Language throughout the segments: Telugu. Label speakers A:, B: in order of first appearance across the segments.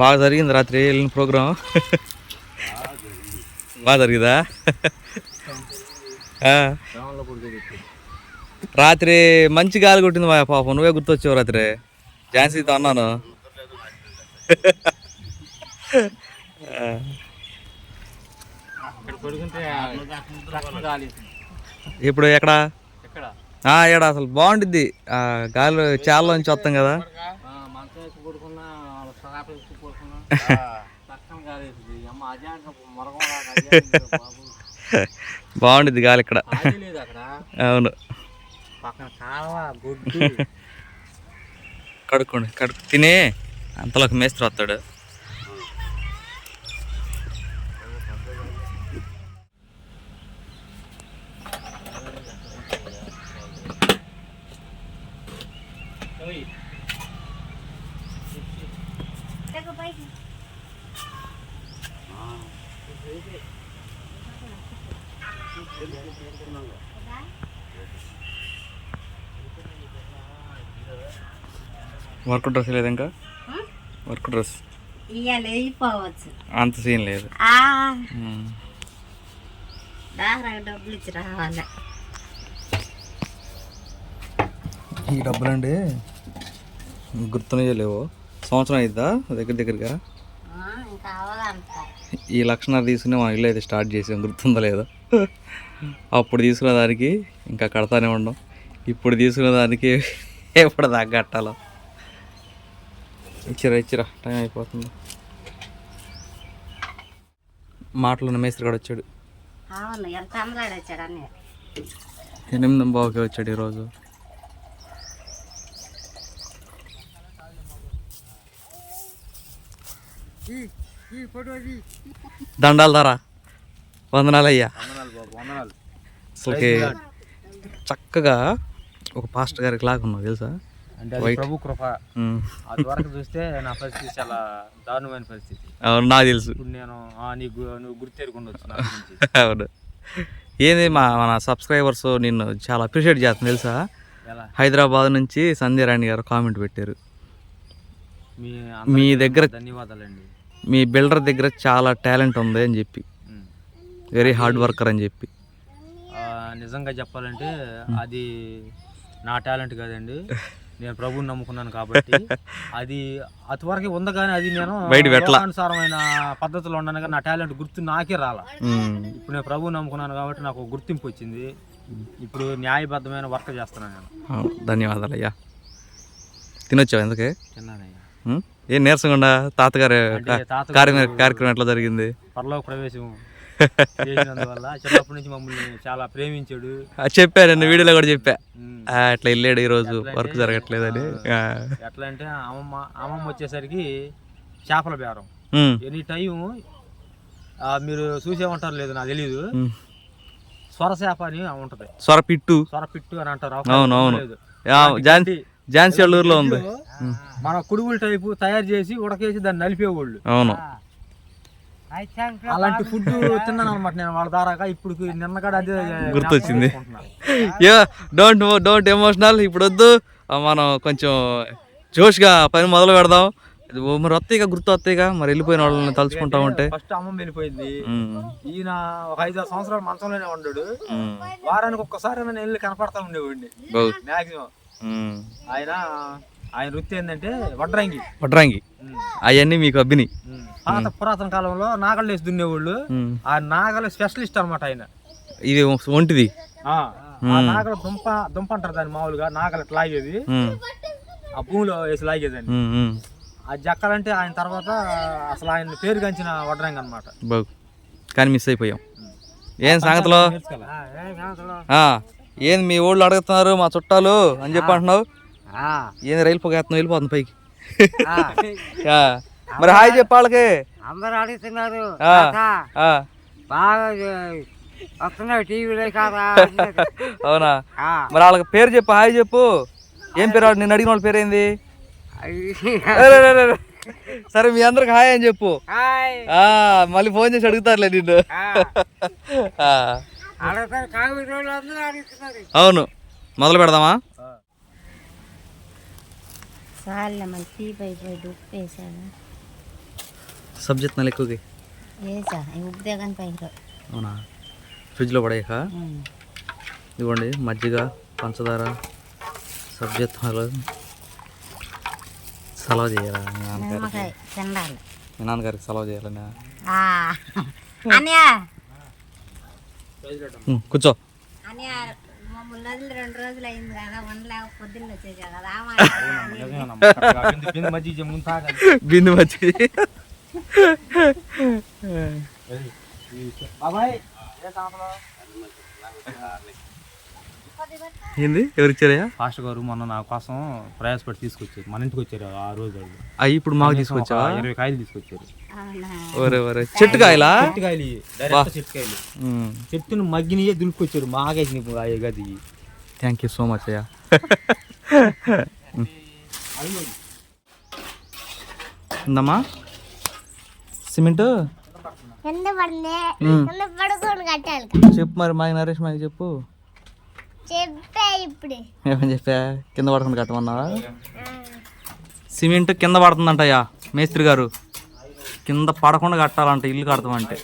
A: బాగా జరిగింది రాత్రి వెళ్ళిన ప్రోగ్రాం. బాగా జరిగిందా. రాత్రి మంచి గాలి కొట్టింది మా పాపం. నువ్వే గుర్తొచ్చావు రాత్రి. ఝాన్సీతో అన్నాను. ఇప్పుడు ఎక్కడ?
B: ఎక్కడ?
A: ఏడ అసలు బాగుంటుంది గాలి చాలా నుంచి వస్తాం కదా
B: మంచం ఎక్కి పడుకున్నా సరాపు రక్తం గాలి
A: ఇక్కడ. అవును. కడుక్కోండి కడుక్కు తినే. అంతలోకి మేస్త్రి వస్తాడు. వర్క్ డ్రెస్ లేదు ఇంకా? Work dress. అంత సీన్ లేదు.
C: డబ్బులు ఇచ్చి రావాలి.
A: ఈ డబ్బులండి గుర్తున్నాయో లేవో. సంవత్సరం అయిద్దా? దగ్గర దగ్గరగా?
C: ఇంకా అవదంట
A: ఈ లక్షణాలు తీసుకుని మా ఇల్లు అయితే స్టార్ట్ చేసాం గుర్తుందో లేదో? అప్పుడు తీసుకున్న దానికి ఇంకా కడతానే ఉండం. ఇప్పుడు తీసుకున్న దానికి ఎప్పుడు దాకా కట్టాలో? ఇచ్చిరా ఇచ్చిరా టైం అయిపోతుంది. మాటలు మేస్త్రి కూడా వచ్చాడు ఎనిమిది బావుకి వచ్చాడు ఈరోజు. దండాలు ధర. వందనాలు అయ్యా
B: వందనాలు బాబు వందనాలు.
A: అసలుకి చక్కగా ఒక పాస్టర్ గారికి లాగా ఉన్నావు తెలుసా?
B: అంటే ప్రభు కృప. వరకు చూస్తే నా పరిస్థితి చాలా దారుణమైన పరిస్థితి.
A: అవును నాకు తెలుసు.
B: నేను నీకు నువ్వు గుర్తెరుకుండొచ్చు
A: అవును. ఏంది మా మన సబ్స్క్రైబర్స్ నిన్ను చాలా అప్రిషియేట్ చేస్తుంది తెలుసా? హైదరాబాద్ నుంచి సంధ్యారాణి గారు కామెంట్ పెట్టారు.
B: మీ
A: దగ్గర-
B: ధన్యవాదాలండి.
A: మీ బిల్డర్ దగ్గర చాలా టాలెంట్ ఉంది అని చెప్పి. వెరీ హార్డ్ వర్కర్ అని చెప్పి.
B: నిజంగా చెప్పాలంటే అది నా టాలెంట్ కాదండి. నేను ప్రభువుని నమ్ముకున్నాను కాబట్టి. అది అటువరకు ఉంది కానీ అది నేను. అనుసారమైన పద్ధతిలో ఉన్నాను కానీ నా టాలెంట్ గుర్తు నాకే రాలా. ఇప్పుడు నేను ప్రభువు నమ్ముకున్నాను కాబట్టి నాకు గుర్తింపు వచ్చింది. ఇప్పుడు న్యాయబద్ధమైన వర్క్ చేస్తున్నాను నేను.
A: ధన్యవాదాలు అయ్యా. తినొచ్చావు ఎందుకే?
B: చిన్నానయ్య
A: ఉమ్? ఏం నీరసంగా తాతగారు కార్యక్రమం ఎట్లా జరిగింది?
B: పరలోక ప్రవేశం చేసినందువల్ల చిన్నప్పటి నుంచి మమ్మల్ని చాలా ప్రేమించాడు.
A: చెప్పాను నేను వీడియోలో కూడా చెప్పా. అట్లా వెళ్ళాడు ఈరోజు వర్క్ జరగట్లేదని.
B: ఎట్లా అంటే అమ్మమ్మ అమ్మమ్మ వచ్చేసరికి చేపల బేరం. ఎనీ టైం మీరు చూసే ఉంటారు లేదు నాకు తెలియదు
A: ఉమ్.
B: స్వరచేప అని ఉంటది. స్వరపిట్టు. అని అంటారు.
A: అవును, అవును. ఝాన్సీ ఊర్లో ఉంది.
B: మన కుడుగుల టైపు తయారు చేసి ఉడకేసి దాన్ని నలిపేవాళ్ళు.
A: అవును.
B: అలాంటి ఫుడ్ తిన్నాను అనమాట నేను వాళ్ళ దారాగా ఇప్పుడు నిన్న కూడా అదే
A: గుర్తొచ్చింది. యా డోంట్ డోంట్ ఎమోషనల్ ఇప్పుడు వద్దు. మనం కొంచెం జోష్గా పని మొదలు పెడదాం. మరి వస్తాయిగా గుర్తు వస్తాయిగా మరి వెళ్ళిపోయిన వాళ్ళని తలుచుకుంటా ఉంటే.
B: ఫస్ట్ అమ్మమ్మ వెళ్ళిపోయింది. ఈయన ఒక ఐదు ఆరు సంవత్సరాలు మంచంలోనే
A: ఉమ్,
B: వారానికి ఒక్కసారి నేను వెళ్ళి కనపడతా ఉండేవాడిని. మాక్సిమం. ఆయన ఆయన వృత్తి ఏంటంటే వడ్రంగి.
A: వడ్రాంగి. అవన్నీ మీకు అబ్బిని.
B: పాత పురాతన కాలంలో నాగళ్ళు వేసి దున్నేవాళ్ళు. ఆ నాగల స్పెషలిస్ట్ అనమాట ఆయన.
A: ఇది ఒంటిది.
B: నాగల దుంప దుంప అంటారు దాన్ని మామూలుగా. నాగలు లాగేది. ఆ భూమిలో వేసి లాగేదాన్ని. ఆ జక్కలంటే ఆయన తర్వాత అసలు ఆయన పేరు గంచిన వడ్రంగి అనమాట
A: కానీ మిస్ అయిపోయాం. ఏం సంగతిలో? ఏంది మీ ఊళ్ళో అడుగుతున్నారు మా చుట్టాలు అని చెప్పి అంటున్నావు? ఏంది రైలు పోగేస్తున్నావు వెళ్ళిపోతుంది పైకి? మరి హాయ్ చెప్పు వాళ్ళకి.
C: అందరూ అడుగుతున్నారు.
A: ఆ, ఆ,
C: బాగా వస్తున్నావు టీవీలో కాదా
A: అవునా? మరి వాళ్ళకి పేరు చెప్పు హాయ్ చెప్పు. ఏం పేరు? నిన్ను అడిగిన వాళ్ళ పేరు ఏంది. సరే మీ అందరికి హాయ్ అని చెప్పు. మళ్ళీ ఫోన్ చేసి అడుగుతారులే నిన్ను. అవును. మొదలు పెడదామా? సబ్జెక్ట్ నెల. అవునా? ఫ్రిడ్జ్లో పడేయక. ఇవ్వండి. మజ్జిగ పంచదార సబ్జెత్తాలు సలవ చేయాలా? మీ నాన్నగారికి? సలవ చేయాలని
C: ఆ. అన్నయ్య!
A: ఉమ్, కూర్చో.
B: బిందె- మజ్జిగ బాబాయ్
A: ఏంది? ఎవరిచ్చారయ్యా
B: ఫాస్ట్ గారు మొన్న నా కోసం ప్రయాసపడి తీసుకొచ్చారు. మన ఇంటికి వచ్చారు ఆ రోజు వాళ్ళు.
A: అవి ఇప్పుడు మాకు తీసుకొచ్చావా?
B: ఇరవై కాయలు తీసుకొచ్చారు.
A: ఒరే ఒరే. చెట్టు కాయలా?
B: చెట్టు కాయలు డైరెక్ట్ చెట్టు కాయలు. చెట్టును మగ్గినయే దులుపుకొచ్చారు. ఆ గది.
A: థ్యాంక్ యూ సో మచ్ అయ్యా. ఉందమ్మా? సిమెంట్? చెప్పు మరి మాకు నరేష్ మాకు చెప్పు.
D: చెప్పే ఇప్పుడు.
A: ఏమని చెప్పా? కింద పడకుండా కట్టమన్నావా సిమెంట్ కింద పడుతుందంటయ్యా మేస్త్రి గారు. కింద పడకుండా కట్టాలంట ఇల్లు కడతామంటే.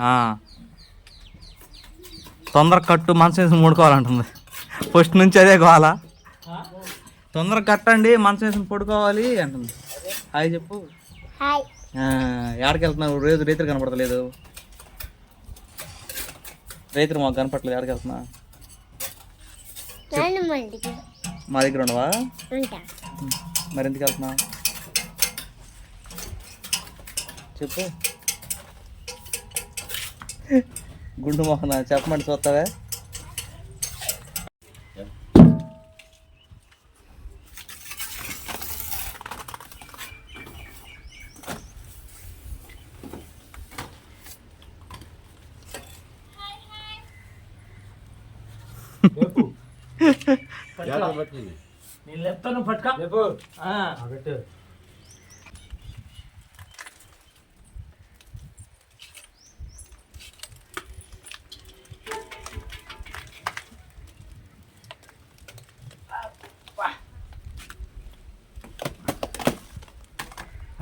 A: ఆ. తొందర కట్టు మంచం వేసి మూడుకోవాలంటుంది. ఫస్ట్ నుంచి అదే కావాలా తొందర కట్టండి మంచం వేసి పడుకోవాలి అంటుంది. హాయ్ చెప్పు.
D: హాయ్.
A: ఆ, ఎక్కడికి వెళ్తున్నావు? రైతు రైతులు కనపడతలేదు. రైతులు మాకు కనపడలేదు ఎక్కడికి వెళ్తున్నా మా దగ్గర ఉండవా? మరి ఎందుకు వెళ్తున్నా చెప్పు. గుండు మోహన? చెప్పమంటే చూస్తావా?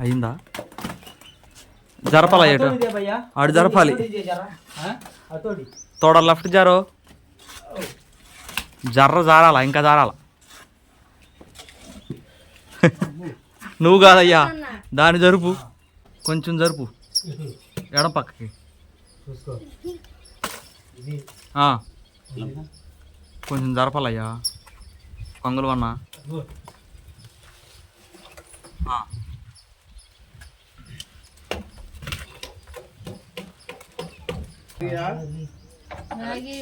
A: అయిందా? జరపాలా ఏటు? ఆడు జరపాలి. తోడ లెఫ్ట్ జారో. జర్ర జారాల ఇంకా జారాల? నువ్వు కాదయ్యా. దాని జరుపు. కొంచెం జరుపు. ఎడం పక్కకి. కొంచెం జరపాలయ్యా. కొంగలు అన్నా.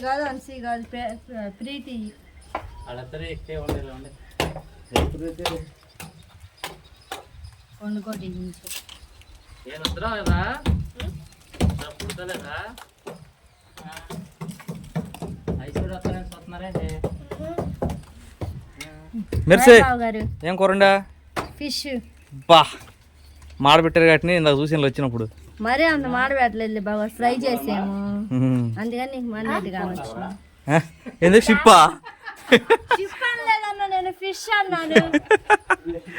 E: కాదు అన్సీ కాదు ప్రే- ప్రే- ప్రీతి. వండుకోటి నుంచి
A: మెరిసే
E: బావ గారు
A: ఏం కూరండా?
E: ఫిష్.
A: బా మాడబెట్టారు కాబట్టి ఇందాక చూసి వచ్చినప్పుడు.
E: మరీ అంత మాడబెట్టలేదు బాబా ఫ్రై చేసాము. అందుకని నీకు కావచ్చు
A: ఏ? ఎందుకు షిప్పా?
E: ఫిష్ అనలేదన్నా నేను ఫిష్ అన్నాను.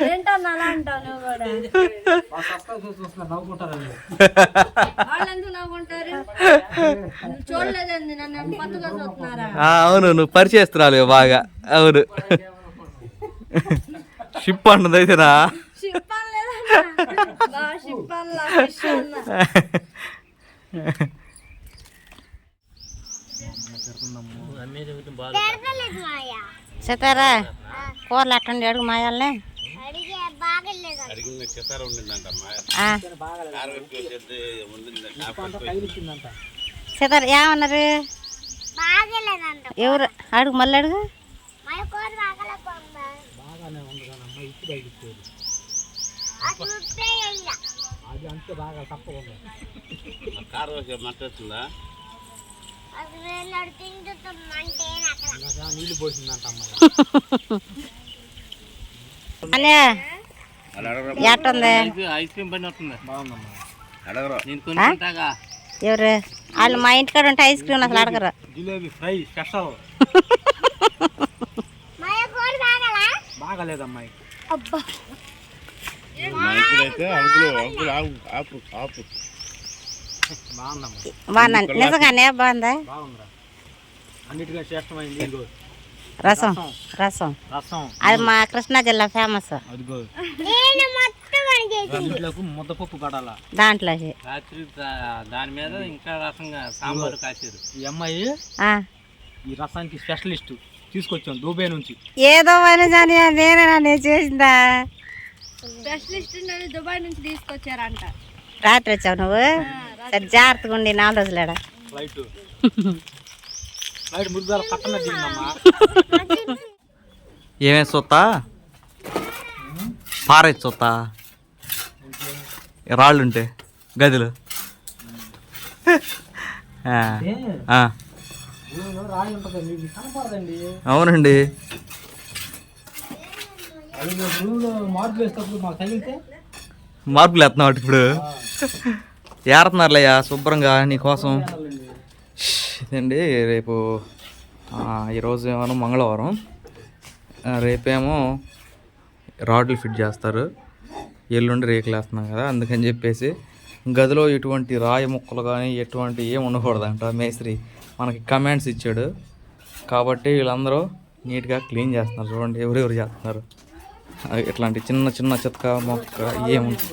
E: ఏంటన్నా అలా అంటావు నువ్వు కూడా వాళ్ళు. ఎందుకు నవ్వుకుంటారు? నువ్వు చూడలేదండి నన్ను ఎంత కొత్తగా చూస్తున్నారా?
A: ఆ, అవును నువ్వు పరిచయస్తున్నావు బాగా. అవును. షిప్ అంటుంది అయితేనా
E: షిప్ అనలేదన్నా. బా షిప్ అనలా ఫిష్ అన్నా.
C: సీతారా కూరలు ఎట్టండి అడుగు మాయాలనే
D: అడిగే బాగలేదు
C: సీతార ఏమన్నారు
D: బాగలేదంట
C: ఎవరు అడుగు మళ్ళీ అడుగు
D: మన కూర బాగలేకపోమ్మా అది ఉప్పే వేయాల. అది వేలాడు తింటుందంటే అక్కడ
C: అనే ఎట్టుంది?
B: ఐస్ క్రీమ్ బండి వస్తుంది. బాగుందమ్మా.
C: ఆ? ఎవరు? వాళ్ళు మా ఇంటికాడ ఉంటే ఐస్ క్రీమ్ అసలు అడగరు?
B: Jalebi fry
D: special. కూర బాగలా?
B: బాగాలేదమ్మాయి
C: బాగుందా నిజంగానే బాగుందా?
B: శ్రేష్టమైంది ఇదిగో.
C: రసం రసం.
B: రసం.
C: అది మా కృష్ణా జిల్లా ఫేమస్
D: అని
B: ముద్దపప్పు కడాల.
C: దాంట్లోకి.
F: రాత్రి దాని మీద ఇంకా రకంగా సాంబారు కాసారు
B: ఈ అమ్మాయి
C: ఆ.
B: ఈ రసానికి స్పెషలిస్ట్. తీసుకొచ్చాం దూబే నుంచి.
C: ఏదో పని జాని నేనేనా నేను చేసిందా?
E: స్పెషలిస్ట్ దుబాయ్ నుంచి తీసుకొచ్చారంట.
C: రాత్రి వచ్చావు నువ్వు? సరే జాగ్రత్తగా ఉండి నాలుగు రోజులేడా?
B: ఫ్లైట్ ఫ్లైట్ ముద్దాల కట్టన దిగిందమ్మా
A: ఏమే సొత్తా పారే సొత్తా రాళ్ళుంటే గదిలో. ఆ, ఆ,
B: రాయి ఉంటుంది మీకు కనపడదండి
A: అవునండి
B: మార్పులు తగిలితే?
A: మార్పులు వేస్తున్నావు ఇప్పుడు. ఏరుతున్నారులేయ్యా శుభ్రంగా నీకోసం ఇదండి రేపు ఈరోజు ఏమో మంగళవారం. రేపేమో రాడ్లు ఫిట్ చేస్తారు. ఎల్లుండి రేకులు వేస్తున్నాం కదా అందుకని చెప్పేసి గదిలో ఎటువంటి రాయి ముక్కలు కానీ ఎటువంటి ఏం ఉండకూడదంట మేస్త్రి. మనకి కమెంట్స్ ఇచ్చాడు. కాబట్టి వీళ్ళందరూ నీట్గా క్లీన్ చేస్తున్నారు. చూడండి ఎవరెవరు చేస్తున్నారు. ఇట్లాంటి చిన్న చిన్న చిత్క మొక్క ఏముంది?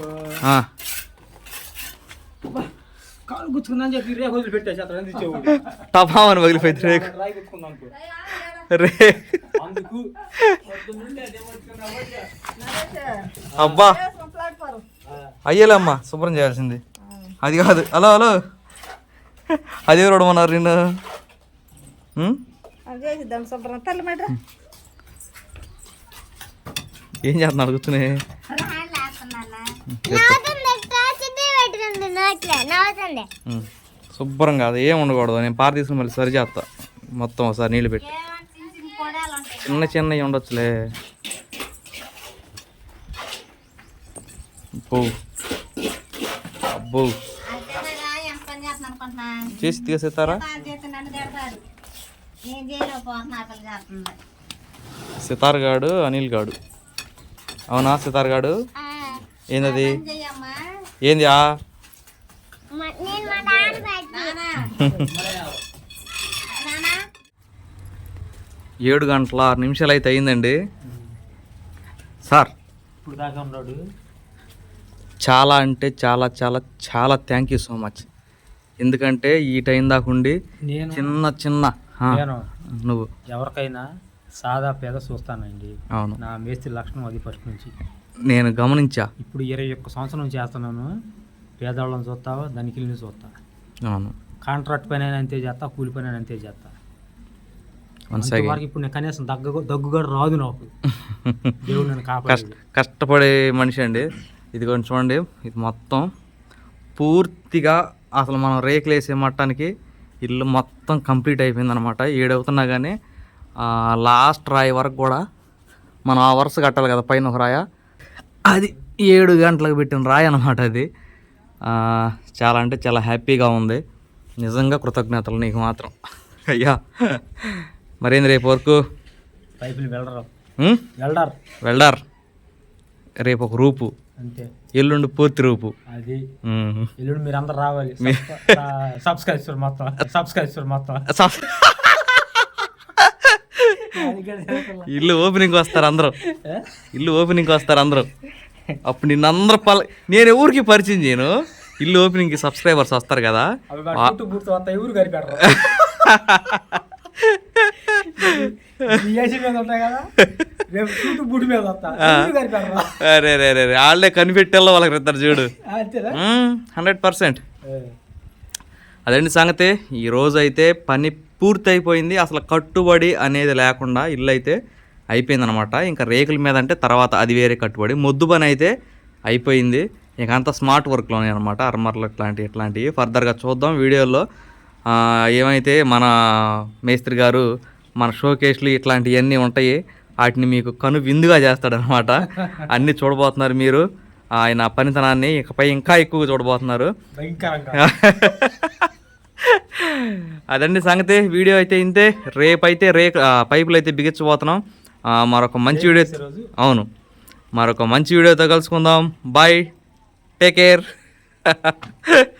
B: కాలు గుచ్చుకుందని చెప్పి పెట్టేసి అతను
A: టపామని పగిలిపోయింది రేకు
B: రాయి గుచ్చుకుందాం అనుకో
A: రే.
B: అందుకు
A: అబ్బా. అయ్యేలమ్మా శుభ్రం చేయాల్సింది. అది కాదు. Hello hello. అది
C: శుభ్రం. తల్లి మేడ
A: ఏం చేస్తున్నాడు కూర్చుని శుభ్రంగా అది ఏం ఉండకూడదు. నేను పార తీసుకుని మళ్ళీ సరి చేస్తా మొత్తం ఒకసారి నీళ్ళు పెట్టి. చిన్న చిన్నవి ఉండొచ్చులే. అబ్బో. చేసి తీసేస్తారా? సితార్ గాడు అనిల్ గాడు అవునా సితార్ గాడు ఏందది ఏంది ఆ
D: మ- నేను మా నాన్న పెట్టి
C: నానా
A: ఏడు గంటల ఆరు నిమిషాలు అయితే అయిందండి. సార్.
B: ఇప్పుడు దాకా ఉన్నాడు.
A: చాలా అంటే చాలా చాలా చాలా థ్యాంక్ యూ సో మచ్ ఎందుకంటే ఈ టైం దాకా ఉండి
B: నేను
A: చిన్న చిన్న నువ్వు.
B: ఎవరికైనా సాదా పేద చూస్తానండి.
A: అవును.
B: నా మేస్త్రి లక్షణం అది ఫస్ట్ నుంచి.
A: నేను గమనించా.
B: ఇప్పుడు ఇరవై ఒక్క సంవత్సరం చేస్తున్నాను. పేదవాళ్ళని చూస్తావా? ధనికుల్ని చూస్తా.
A: అవును.
B: కాంట్రాక్ట్ పని అంతే చేస్తా కూలి పని అంతే చేస్తా. ఇప్పుడు నేను కనీసం దగ్గు దగ్గు కూడా రాదు నాకు. దేవుడు నన్ను
A: కష్ట
B: కాపాడు
A: కష్టపడే మనిషి అండి. ఇది కొంచెం చూడండి ఇది మొత్తం పూర్తిగా అసలు మనం రేకులు వేసే మట్టానికి ఇల్లు మొత్తం కంప్లీట్ అయిపోయింది అనమాట ఏడవుతున్నా కానీ లాస్ట్ రాయి వరకు కూడా మనం ఆ వరుస కట్టాలి కదా పైన ఒక రాయ. అది ఏడు గంటలకు పెట్టిన రాయి అనమాట అది. చాలా అంటే చాలా హ్యాపీగా ఉంది. నిజంగా కృతజ్ఞతలు నీకు మాత్రం. అయ్యా. మరేంది రేపు వరకు?
B: పైపులు వెళ్ళరు
A: వెల్డార్ రేపు ఒక రూపు.
B: అంతే.
A: ఎల్లుండి పూర్తి రూపు.
B: అది. ఎల్లుండి మీరు అందరు రావాలి సబ్స్క్రైబర్ మొత్తం. సబ్స్క్రైబర్ మొత్తం.
A: ఇల్లు ఓపెనింగ్ వస్తారు అందరూ. ఇల్లు ఓపెనింగ్ వస్తారు అందరూ. అప్పుడు నిన్ను అందరూ పల నేను ఎవరికి పరిచయం చేయను. ఇల్లు ఓపెనింగ్కి సబ్స్క్రైబర్స్ వస్తారు కదా.
B: ఎవరు
A: అరే రే రే వాళ్ళే కనిపెట్టేలా వాళ్ళకి ఇద్దరు చూడు. Hundred
B: percent.
A: అదండి సంగతి? ఈ రోజు అయితే పని పూర్తి అయిపోయింది అసలు కట్టుబడి అనేది లేకుండా ఇల్లు అయితే అయిపోయింది అనమాట ఇంకా రేకుల మీద అంటే తర్వాత అది వేరే కట్టుబడి. మొద్దు పని అయితే అయిపోయింది. ఇక అంతా స్మార్ట్ వర్క్లోనే అనమాట అర్మర్లు ఇట్లాంటివి ఇట్లాంటివి. ఫర్దర్గా చూద్దాం వీడియోలో. ఏమైతే మన మేస్త్రి గారు మన షోకేస్లు ఇట్లాంటివన్నీ ఉంటాయి వాటిని మీకు కను విందుగా చేస్తాడనమాట అన్నీ చూడబోతున్నారు మీరు. ఆయన పనితనాన్ని ఇకపై ఇంకా ఎక్కువగా చూడబోతున్నారు. అదండి సంగతి. వీడియో అయితే ఇంతే. రేపైతే ఆ, పైపులు అయితే బిగించబోతున్నాం మరొక మంచి వీడియో అవును. మరొక మంచి వీడియోతో కలుసుకుందాం. Bye Take care.